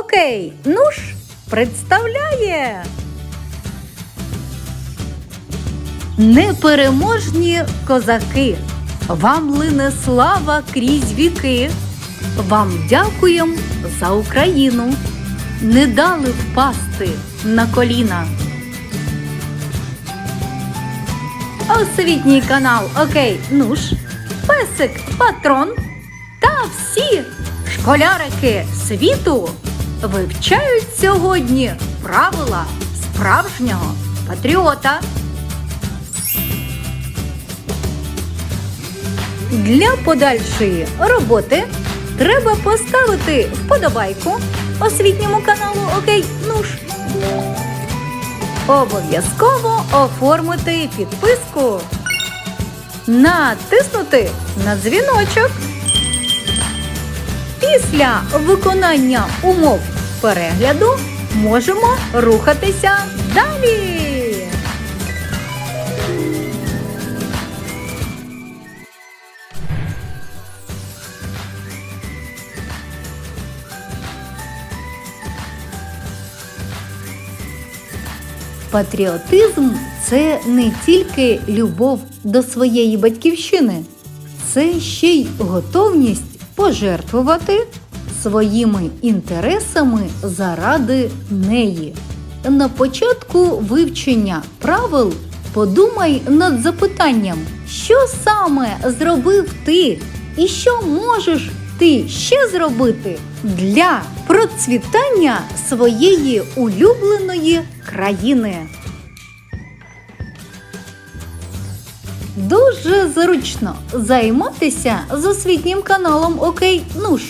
Окей, ну ж, представляє. Непереможні козаки. Вам лине слава крізь віки. Вам дякуєм за Україну. Не дали впасти на коліна. Освітній канал Окей, ну ж, песик, патрон та всі школярики світу вивчають сьогодні правила справжнього патріота. Для подальшої роботи треба поставити вподобайку освітньому каналу Окей Нуш. Обов'язково оформити підписку. Натиснути на дзвіночок. Після виконання умов перегляду можемо рухатися далі. Патріотизм це не тільки любов до своєї батьківщини, це ще й готовність пожертвувати своїми інтересами заради неї. На початку вивчення правил подумай над запитанням, що саме зробив ти і що можеш ти ще зробити для процвітання своєї улюбленої країни. Дуже зручно займатися з освітнім каналом Окей Нуш.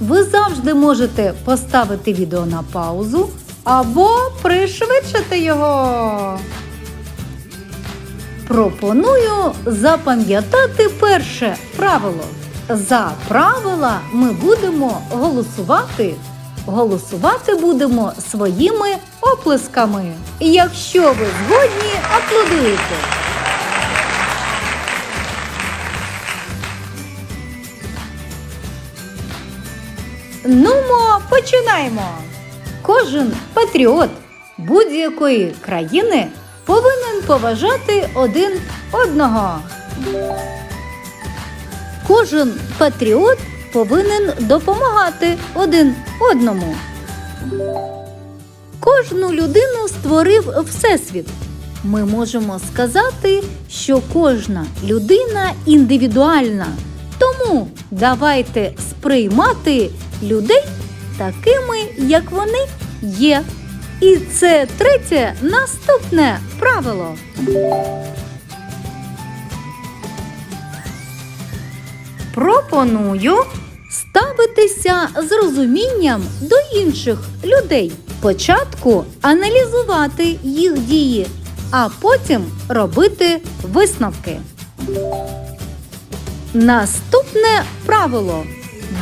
Ви завжди можете поставити відео на паузу або пришвидшити його. Пропоную запам'ятати перше правило. За правила ми будемо голосувати. Голосувати будемо своїми оплесками. Якщо ви згодні, аплодуйте. Нумо, починаємо. Кожен патріот будь-якої країни повинен поважати один одного. Кожен патріот повинен допомагати один одному. Кожну людину створив Всесвіт. Ми можемо сказати, що кожна людина індивідуальна. Тому давайте сприймати людей такими, як вони є. І це третє наступне правило. Пропоную ставитися з розумінням до інших людей. Спочатку аналізувати їх дії, а потім робити висновки. Наступне правило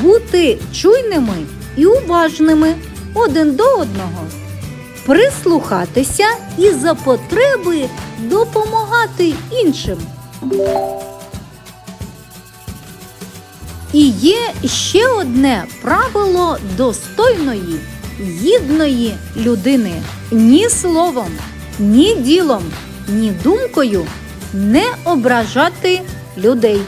бути чуйними і уважними один до одного, прислухатися і за потреби допомагати іншим. І є ще одне правило достойної, гідної людини. Ні словом, ні ділом, ні думкою не ображати людей.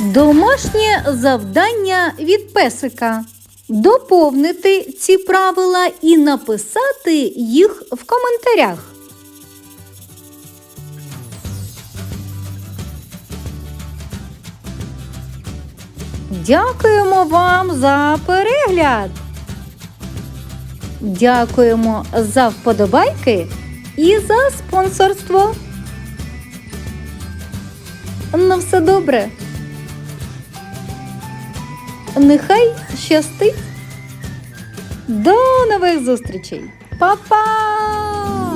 Домашнє завдання від песика. Доповнити ці правила і написати їх в коментарях. Дякуємо вам за перегляд. Дякуємо за вподобайки і за спонсорство. На все добре. Нехай щастить. До нових зустрічей. Па-па!